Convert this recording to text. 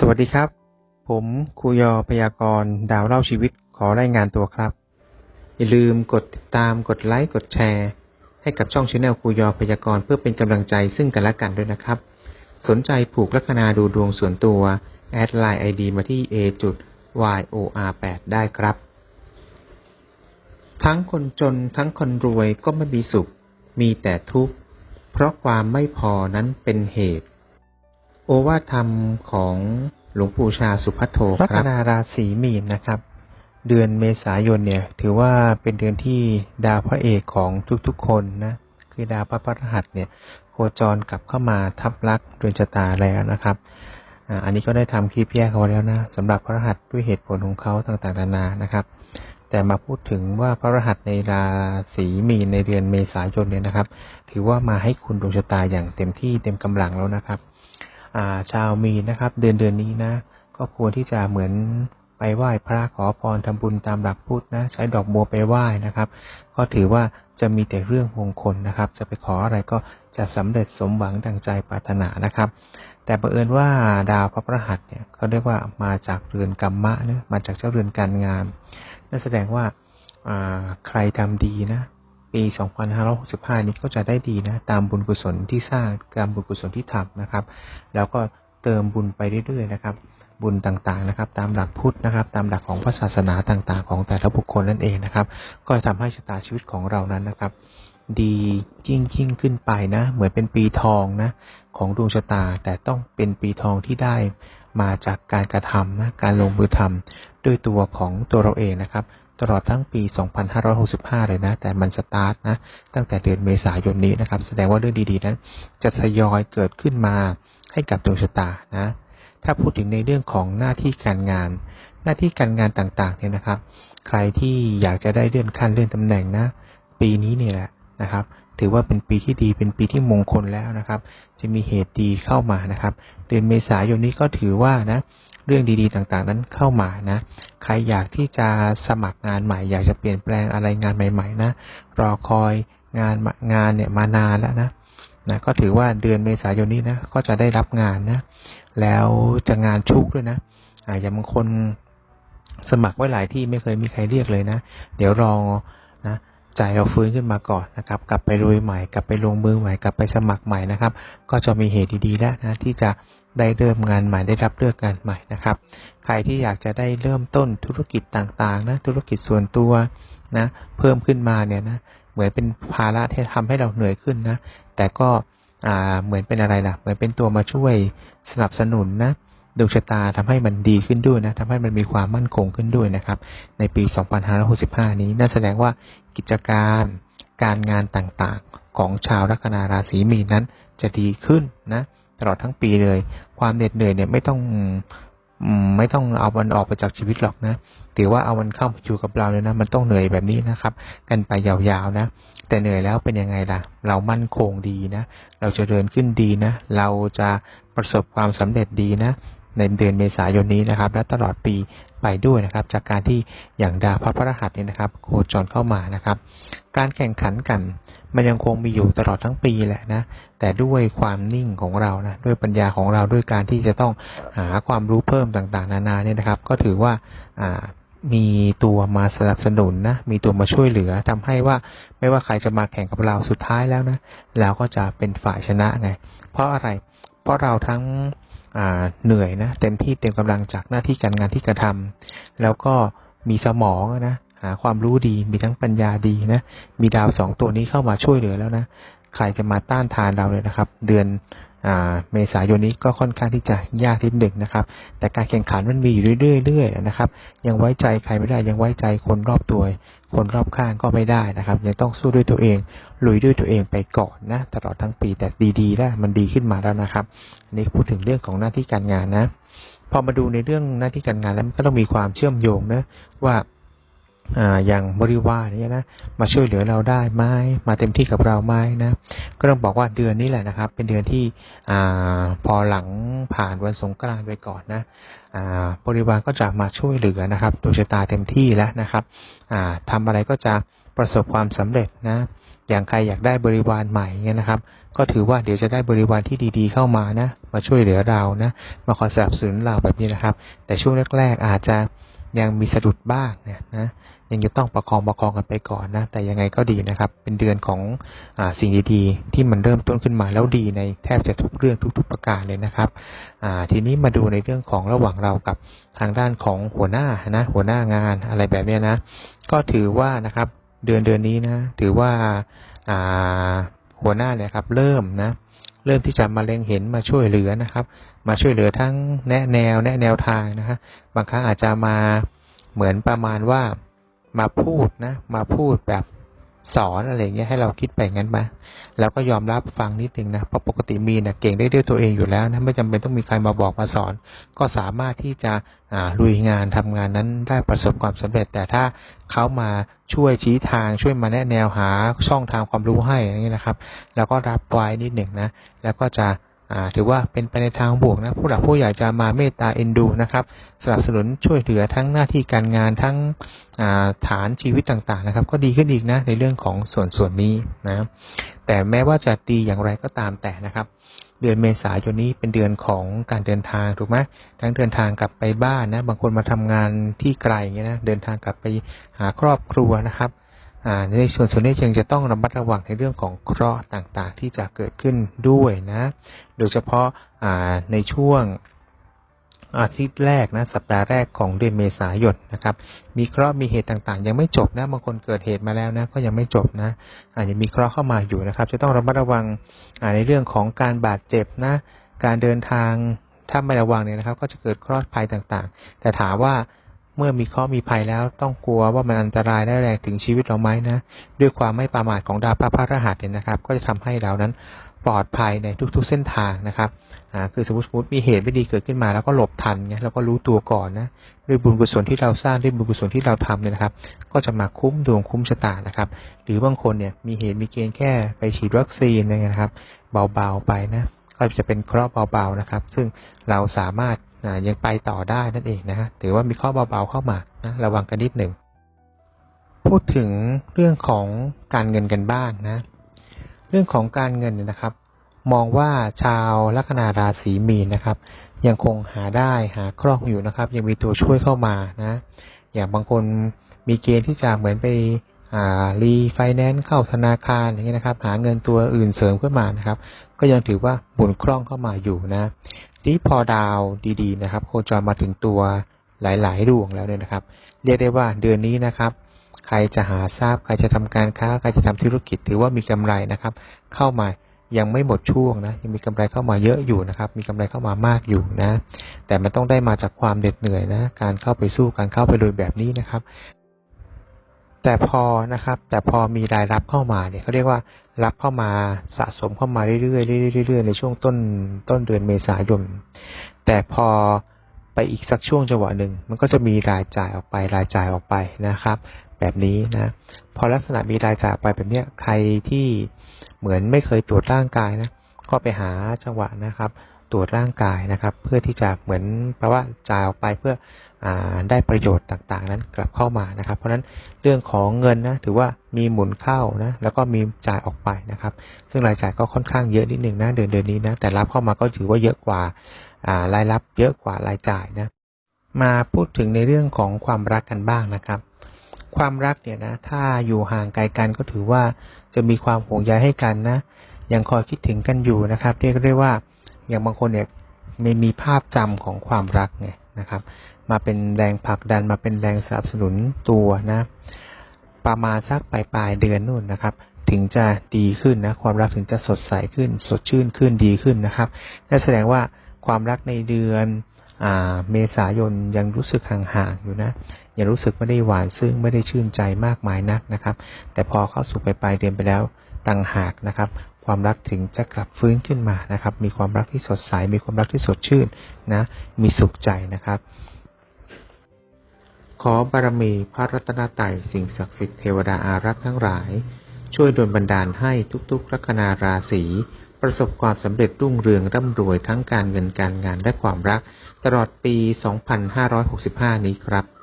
สวัสดีครับ ผมครูยอพยากรณ์ดาวเล่าชีวิตขอรายงานตัวครับ อย่าลืมกดติดตามกดไลค์กดแชร์ ให้กับช่องช anel ครูยอพยากรณ์เพื่อเป็นกำลังใจซึ่งกันและกันด้วยนะครับ สนใจผูกลัคนาดูดวงส่วนตัว แอดไลน์ ID มาที่ a จุด yor 8ได้ครับ ทั้งคนจนทั้งคนรวยก็ไม่มีสุข มีแต่ทุกข์ เพราะความไม่พอนั้นเป็นเหตุ โอวาทธรรมของหลวงปู่ชาสุพัทโทครับลัคนาราศีมีนนะครับ เดือนเมษายนเนี่ย ถือว่าเป็นเดือนที่ดาวพระเอกของทุกๆคนนะ คือดาวพระพฤหัสเนี่ยโคจรกลับเข้ามาทับลักษณ์เรือนชะตาแล้วนะครับอันนี้ก็ได้ทำคลิปแยกเอาไว้แล้วนะสำหรับพระรหัสด้วยเหตุผลของเขาต่างๆนานานะครับ แต่มาพูดถึงว่าพระรหัสในราศีมีนในเดือนเมษายนเนี่ยนะครับ ถือว่ามาให้คุณดวงชะตาอย่างเต็มที่เต็มกำลังแล้วนะครับ ชาวมีนะครับ เดือนเดือนนี้นะ ก็ควรที่จะเหมือนไปไหว้พระขอพรทำบุญตามหลักพุทธนะ ใช้ดอกบัวไปไหว้นะครับ ก็ถือว่าจะมีแต่เรื่องมงคลนะครับ จะไปขออะไรก็จะสำเร็จสมหวังดังใจปรารถนานะครับ แต่บังเอิญว่าดาวพระพฤหัสเนี่ยเขาเรียกว่ามาจากเรือนกรรมะนะมาจากเจ้าเรือนการงานนั่นแสดงว่าอ่าใครทำดีนะ ปี 2565 นี้ก็จะได้ดีนะ ตามบุญกุศลที่สร้างตามบุญกุศลที่ทำนะครับ แล้วก็เติมบุญไปเรื่อยๆนะครับ บุญต่างๆนะครับ ตามหลักพุทธนะครับ ตามหลักของพระศาสนาต่างๆ ของแต่ละบุคคลนั่นเองนะครับ ก็จะทำให้ชะตาชีวิตของเรานั้นนะครับ ดียิ่งยิ่งขึ้นไปนะ เหมือนเป็นปีทองนะของดวงชะตา แต่ต้องเป็นปีทองที่ได้มาจากการกระทำนะ การลงมือทำด้วยตัวของตัวเราเองนะครับ ตลอดทั้งปี 2565 เลยนะ แต่มันสตาร์ทนะ ตั้งแต่เดือนเมษายนนี้นะครับ แสดงว่าเรื่องดีๆนั้น จะทยอยเกิดขึ้นมาให้กับดวงชะตานะ ถ้าพูดถึงในเรื่องของหน้าที่การงาน หน้าที่การงานต่างๆเนี่ยนะครับ ใครที่อยากจะได้เลื่อนขั้นเลื่อนตำแหน่งนะ ปีนี้เนี่ยแหละนะครับ ถือว่าเป็นปีที่ดีเป็นปีที่มงคลแล้วนะครับ จะมีเหตุดีเข้ามานะครับ เดือนเมษายนนี้ก็ถือว่านะเรื่องดีๆต่างๆ นั้นเข้ามานะ ใครอยากที่จะสมัครงานใหม่ อยากจะเปลี่ยนแปลงอะไรงานใหม่ ๆ นะ รอคอยงานงานเนี่ยมานานแล้วนะนะก็ถือว่าเดือนเมษายนนี้นะก็จะได้รับงานนะ แล้วจะงานชุกด้วยนะอ่าอย่างบางคนสมัครไว้หลายที่ไม่เคยมีใครเรียกเลยนะ เดี๋ยวรอนะ ใจเราฟื้นขึ้นมาก่อนนะครับ กลับไปลุยใหม่ กลับไปลงมือใหม่ กลับไปสมัครใหม่นะครับ ก็จะมีเหตุดีๆแล้วนะที่จะได้เริ่มงานใหม่ได้รับเลือกงานใหม่นะครับ ใครที่อยากจะได้เริ่มต้นธุรกิจต่างๆนะธุรกิจส่วนตัวนะเพิ่มขึ้นมาเนี่ยนะเหมือนเป็นภาระที่ทำให้เราเหนื่อยขึ้นนะแต่ก็อ่าเหมือนเป็นอะไรล่ะ เหมือนเป็นตัวมาช่วยสนับสนุนนะ ดวงชะตาทำให้มันดีขึ้นด้วยนะทำให้มันมีความมั่นคงขึ้นด้วยนะครับ ในปี 2565 นี้ นั่นแสดงว่ากิจการการงานต่างๆ ของชาวลัคนาราศีมีนนั้นจะดีขึ้นนะตลอดทั้งปีเลย ความเหน็ดเหนื่อยเนี่ยไม่ต้องไม่ต้องเอามันออกไปจากชีวิตหรอกนะถือว่าเอามันเข้ามาอยู่กับเราเลยนะ มันต้องเหนื่อยแบบนี้นะครับ กันไปยาวๆนะ แต่เหนื่อยแล้วเป็นยังไงล่ะ เรามั่นคงดีนะ เราจะเดินขึ้นดีนะ เราจะประสบความสำเร็จดีนะ ในเดือนเมษายนนี้นะครับ และตลอดปีไปด้วยนะครับ จากการที่อย่างดาวพระพฤหัสเนี่ยนะครับ โคจรเข้ามานะครับ การแข่งขันกันมันยังคงมีอยู่ตลอดทั้งปีแหละนะ แต่ด้วยความนิ่งของเรานะ ด้วยปัญญาของเราด้วยการที่จะต้องหาความรู้เพิ่มต่างๆ นานาเนี่ยนะครับ ก็ถือว่าอ่ามีตัวมาสนับสนุนนะ มีตัวมาช่วยเหลือทำให้ว่าไม่ว่าใครจะมาแข่งกับเราสุดท้ายแล้วนะเราก็จะเป็นฝ่ายชนะไง เพราะอะไร เพราะเราทั้ง เหนื่อยนะเต็มที่เต็มกำลังจากหน้าที่การงานที่กระทำแล้วก็มีสมองนะหาความรู้ดีมีทั้งปัญญาดีนะมีดาวสองตัวนี้เข้ามาช่วยเหลือแล้วนะใครจะมาต้านทานเราเลยนะครับ เดือน เมษายนนี้ก็ค่อนข้างที่จะยากนิดหนึ่งนะครับ แต่การแข่งขันมันมีอยู่เรื่อยๆนะครับ ยังไว้ใจใครไม่ได้ ยังไว้ใจคนรอบตัว คนรอบข้างก็ไม่ได้นะครับ ยังต้องสู้ด้วยตัวเอง ลุยด้วยตัวเองไปก่อนนะตลอดทั้งปีแต่ดีๆแล้วมันดีขึ้นมาแล้วนะครับอันนี้พูดถึงเรื่องของหน้าที่การงานนะ พอมาดูในเรื่องหน้าที่การงานแล้วมันก็ต้องมีความเชื่อมโยงนะว่า อย่างบริวารเนี่ยนะมาช่วยเหลือเราได้ไหมมาเต็มที่กับเราไหมนะก็ต้องบอกว่าเดือนนี้แหละนะครับ เป็นเดือนที่อ่าพอหลังผ่านวันสงกรานต์ไปก่อนนะบริวารก็จะมาช่วยเหลือนะครับดวงชะตาเต็มที่แล้วนะครับอ่าทำอะไรก็จะประสบความสำเร็จนะอย่างใครอยากได้บริวารใหม่เงี้ยนะครับ ก็ถือว่าเดี๋ยวจะได้บริวารที่ดีๆเข้ามานะมาช่วยเหลือเรานะมาคอยสนับสนุนเราแบบนี้นะครับ แต่ช่วงแรกๆอาจจะยังมีสะดุดบ้างเนี่ยนะ ยังจะต้องประคองประคองกันไปก่อนนะ แต่ยังไงก็ดีนะครับ เป็นเดือนของอสิ่งดีๆ ที่มันเริ่มต้นขึ้นมาแล้วดีในแทบจะทุกเรื่องทุก ๆ ประการเลยนะครับทีนี้มาดูในเรื่องของระหว่างเรากับทางด้านของหัวหน้านะ หัวหน้างานอะไรแบบนี้นะ ก็ถือว่านะครับเดือนเดือนนี้นะ ถือว่าอ่าหัวหน้าเนี่ยครับ เริ่มนะเริ่มที่จะมาเล็งเห็นมาช่วยเหลือนะครับ มาช่วยเหลือทั้งแนะแนวแนะแนวทางนะฮะบางครั้งอาจจะมาเหมือนประมาณว่า มาพูดนะ มาพูดแบบสอนอะไรเงี้ยให้เราคิดไปงั้นมาแล้วก็ยอมรับฟังนิดนึงนะเพราะปกติมีนะเก่งได้ด้วยตัวเองอยู่แล้วนะไม่จำเป็นต้องมีใครมาบอกมาสอน ก็สามารถที่จะลุยงานทำงานนั้นได้ประสบความสำเร็จ แต่ถ้าเขามาช่วยชี้ทางช่วยมาแนะแนวหาช่องทางความรู้ให้อย่างนี้นะครับ แล้วก็รับไว้นิดหนึ่งนะแล้วก็จะ ถือว่าเป็นไปในทางบวกนะผู้หลักผู้ใหญ่จะมาเมตตาเอ็นดูนะครับ สนับสนุนช่วยเหลือทั้งหน้าที่การงานทั้งาฐานชีวิตต่างๆนะครับ ก็ดีขึ้นอีกนะในเรื่องของส่วนส่วนนี้นะแต่แม้ว่าจะดีอย่างไรก็ตามแต่นะครับ เดือนเมษายนนี้เป็นเดือนของการเดินทางถูกไหมทั้งเดินทางกลับไปบ้านนะบางคนมาทำงานที่ไกลเงี้ยนะเดินทางกลับไปหาครอบครัวนะครับ ในส่วนส่วนนี้ยังจะต้องระมัดระวังในเรื่องของเคราะห์ต่างๆ ที่จะเกิดขึ้นด้วยนะ โดยเฉพาะาในช่วงอาทิตย์แรกนะสัปดาห์แรกของเดือนเมษายนนะครับ มีเคราะห์มีเหตุต่างๆ ยังไม่จบนะบางคนเกิดเหตุมาแล้วนะก็ยังไม่จบนะอาจจะมีเคราะห์เข้ามาอยู่นะครับ จะต้องระมัดระวังในเรื่องของการบาดเจ็บนะ การเดินทางถ้าไม่ระวังเนี่ยนะครับ ก็จะเกิดเคราะห์ภัยต่างๆ แต่ถามว่า เมื่อมีเคราะห์มีภัยแล้วต้องกลัวว่ามันอันตรายได้แรงถึงชีวิตเราไหมนะ ด้วยความไม่ประมาทของดาวพระพระรหัสเนี่ยนะครับ ก็จะทำให้เรานั้นปลอดภัยในทุกๆเส้นทางนะครับอ่าคือสมมติสมมติมีเหตุไม่ดีเกิดขึ้นมาแล้วก็หลบทันไงเราก็รู้ตัวก่อนนะด้วยบุญกุศลที่เราสร้างด้วยบุญกุศลที่เราทำเนี่ยนะครับ ก็จะมาคุ้มดวงคุ้มชะตานะครับ หรือบางคนเนี่ยมีเหตุมีเกณฑ์แค่ไปฉีดวัคซีนอะไรเงี้ยนะครับ เบาๆไปนะก็จะเป็นเคราะห์เบาๆนะครับ ซึ่งเราสามารถ ยังไปต่อได้นั่นเองนะฮะถือว่ามีข้อเบาๆเข้ามานะระวังกันนิดหนึ่งพูดถึงเรื่องของการเงินกันบ้างนะ เรื่องของการเงินนะครับ มองว่าชาวลัคนาราศีมีนนะครับ ยังคงหาได้หาคล่องอยู่นะครับ ยังมีตัวช่วยเข้ามานะ อย่างบางคนมีเกณฑ์ที่จะเหมือนไปอ่ารีไฟแนนซ์เข้าธนาคารอย่างเงี้ยนะครับ หาเงินตัวอื่นเสริมขึ้นมานะครับ ก็ยังถือว่าบุญคล่องเข้ามาอยู่นะ ที่พอดาวดีๆนะครับ โคจรมาถึงตัวหลายๆดวงแล้วเนี่ยนะครับ เรียกได้ว่าเดือนนี้นะครับ ใครจะหาทราบ ใครจะทำการค้า ใครจะทำธุรกิจถือว่ามีกำไรนะครับ เข้ามายังไม่หมดช่วงนะ ยังมีกำไรเข้ามาเยอะอยู่นะครับ มีกำไรเข้ามามากอยู่นะ แต่มันต้องได้มาจากความเหน็ดเหนื่อยนะ การเข้าไปสู้การเข้าไปลุยแบบนี้นะครับ แต่พอนะครับ แต่พอมีรายรับเข้ามาเนี่ยเขาเรียกว่ารับเข้ามาสะสมเข้ามาเรื่อยๆเรื่อยๆในช่วงต้นต้นเดือนเมษายน แต่พอไปอีกสักช่วงจังหวะหนึ่งมันก็จะมีรายจ่ายออกไปรายจ่ายออกไปนะครับ แบบนี้นะ พอลักษณะมีรายจ่ายออกไปแบบเนี้ยใครที่เหมือนไม่เคยตรวจร่างกายนะก็ไปหาจังหวะนะครับ ตรวจร่างกายนะครับ เพื่อที่จะเหมือนแปลว่าจ่ายออกไปเพื่อ ได้ประโยชน์ต่างๆ นั้นกลับเข้ามานะครับ เพราะฉะนั้นเรื่องของเงินนะถือว่ามีหมุนเข้านะแล้วก็มีจ่ายออกไปนะครับ ซึ่งรายจ่ายก็ค่อนข้างเยอะนิดหนึ่งนะเดือนเดือนนี้นะแต่รับเข้ามาก็ถือว่าเยอะกว่าอ่ารายรับเยอะกว่ารายจ่ายนะมาพูดถึงในเรื่องของความรักกันบ้างนะครับ ความรักเนี่ยนะถ้าอยู่ห่างไกลกันก็ถือว่าจะมีความห่วงใยให้กันนะยังคอยคิดถึงกันอยู่นะครับเรียกได้ว่าอย่างบางคนเนี่ยไม่มีภาพจำของความรักไง นะครับ มาเป็นแรงผลักดันมาเป็นแรงสนับสนุนตัวนะ ประมาณสักปลายปลายเดือนนู่นนะครับ ถึงจะดีขึ้นนะ ความรักถึงจะสดใสขึ้น สดชื่นขึ้นดีขึ้นนะครับนั่นแสดงว่าความรักในเดือนอ่าเมษายนยังรู้สึกห่างๆอยู่นะยังรู้สึกไม่ได้หวานซึ่งไม่ได้ชื่นใจมากมายนักนะครับ แต่พอเข้าสู่ปลายปลายเดือนไปแล้วต่างหากนะครับ ความรักถึงจะกลับฟื้นขึ้นมานะครับ มีความรักที่สดใส มีความรักที่สดชื่นนะ มีสุขใจนะครับ ขอบารมีพระรัตนตรัยสิ่งศักดิ์สิทธิ์เทวดาอารักษ์ทั้งหลาย ช่วยดลบันดาลให้ทุกๆลัคนาราศีประสบความสำเร็จรุ่งเรืองร่ำรวยทั้งการเงินการงานและความรัก ตลอดปี 2565 นี้ครับ